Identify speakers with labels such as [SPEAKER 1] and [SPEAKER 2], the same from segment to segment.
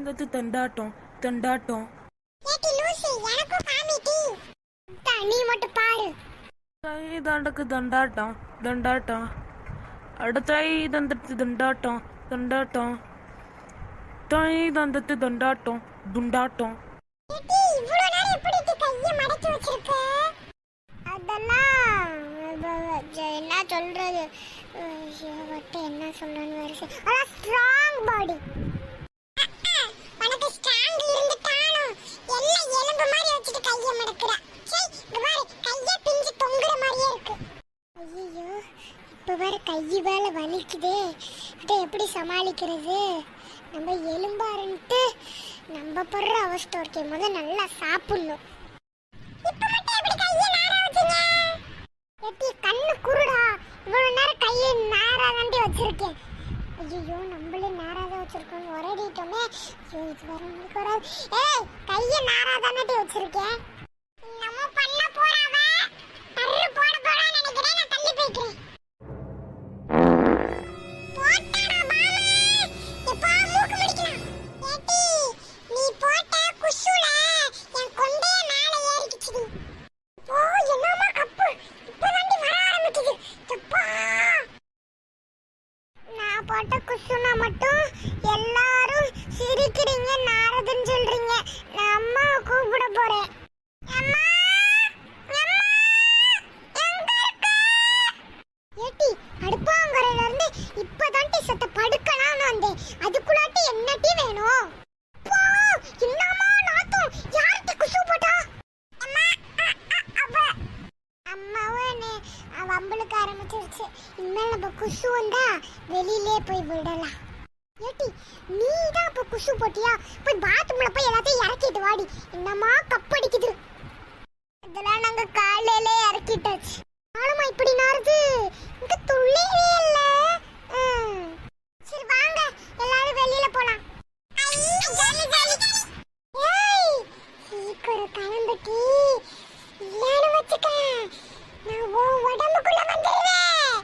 [SPEAKER 1] தங்கத்து தண்டாட்டம் தண்டாட்டம்.
[SPEAKER 2] நீ மட்டும் பாரு.
[SPEAKER 1] தை தண்டக்கு தண்டாட்டம் தண்டாட்டம்.
[SPEAKER 2] எப்படி இப்படி கையை மடக்கி வச்சிருக்க? அதெல்லாம் அது- ஜ- என்ன சொல்றது? என்ன சொல்லணும்னு வேற சொல் அதான் ஸ்ட்ராங் பாடி கை வேலை வலிக்குதே. இதை எப்படி சமாளிக்கிறது? நம்ம எலும்பாருன்ட்டு நம்ம படுற அவஸ்தை இருக்கே. முத நல்லா சாப்பிடணும். எட்டி கண்ணு குருடா. இவ்வளவு நேரம் கையை நாராதாண்டி வச்சிருக்கேன். ஐயோ நம்மளே நாராத வச்சிருக்கோம். ஒரடிட்டோமே ஐயோ இது வர நம்மளுக்கு வராது. ஏய் கையை நாராதானடி வச்சிருக்கேன். இப்பதான் இருந்து சத்த படுக்கலாம்னு வந்தேன். அதுக்குள்ளாட்டி என்னட்டி வேணும்? என்னம்மா நாத்தம்? யார்கிட்ட குசு போட்டா? அம்மா அவ. அம்மாவும் ஆரம்பிச்சிருச்சு. இனிமேல் நம்ம குசு வந்தா வெளியிலே போய் விடலாம். ஏட்டி நீ தான் இப்ப குசு போட்டியா? போய் பாத்ரூம்ல போய் எல்லாத்தையும் இறக்கிட்டு வாடி. என்னம்மா கப்படிக்குது. இதெல்லாம் நாங்க காலையில இறக்கிட்டாச்சு. நானுமா இப்படி நாருது இங்க துள்ளியே இல்ல ம். சரி வாங்க எல்லாரும் வெளியில போலாம் ஏய், சீக்கிரம் கிளம்பிட்டி இல்லைன்னு வச்சுக்க நான் உன் உடம்புக்குள்ள வந்துடுவேன்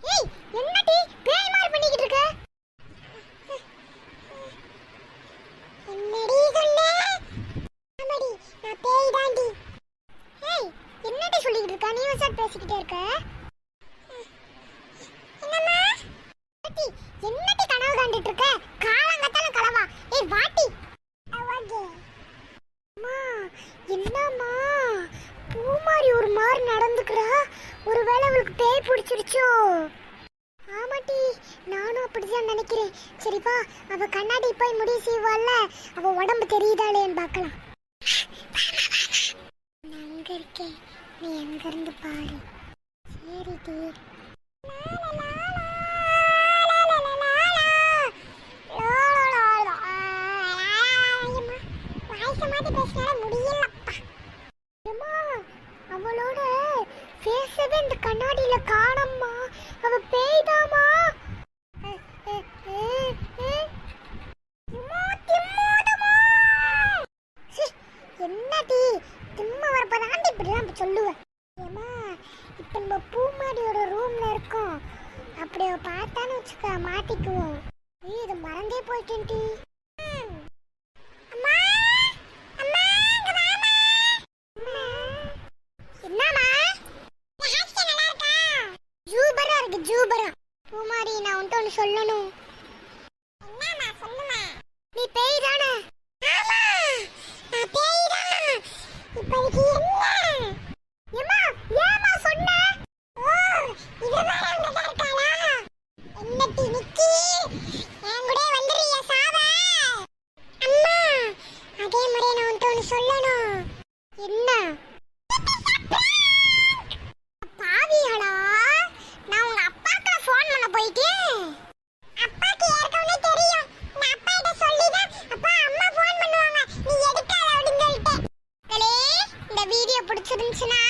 [SPEAKER 2] ஏய் என்னடி பேய் மாதிரி பண்ணிக்கிட்டு இருக்க என்னடி சொன்ன ஆமாடி நான் பேய் தாண்டி ஏய் என்னடி சொல்லிக்கிட்டு இருக்க நீ சார் பேசிக்கிட்டே இருக்க? என்னம்மா? ஏட்டி, என்னடி கனவு கண்டுட்டு இருக்க காலங்கத்தால கலவா. ஏய் வாட்டி அவாடி அம்மா என்னம்மா? பூமாரி ஒரு மாதிரி நடந்துக்கிறா. ஒருவேளை அவளுக்கு பேய் பிடிச்சிருச்சோ? ஆமாட்டி நானும் அப்படிதான் நினைக்கிறேன். சரிப்பா அவ கண்ணாடி போய் முடிவு செய்வாள்ல. அவ உடம்பு தெரியுதாளேன்னு பார்க்கலாம். நான் இருக்கேன்? நீ எங்கிருந்து பாரு சரி டி அவளோட பேசவே இந்த கண்ணாடியில காணம்மா அவ பேய்தாமா சொல்லுவேன். ஏமா இப்போ நம்ம பூமாடியோட ரூம்ல இருக்கோம். அப்படி அவ பார்த்தான்னு வச்சுக்க மாட்டிக்குவோம். நீ இது மறந்தே போயிட்டேன்டி பூமாரி நான் உன்ட்டு ஒன்று சொல்லணும். என்னம்மா சொல்லுமா? நீ பேய் தானே? ஆமா நான் பேய் தான். என்ன பிடிச்சிருந்துச்சுன்னா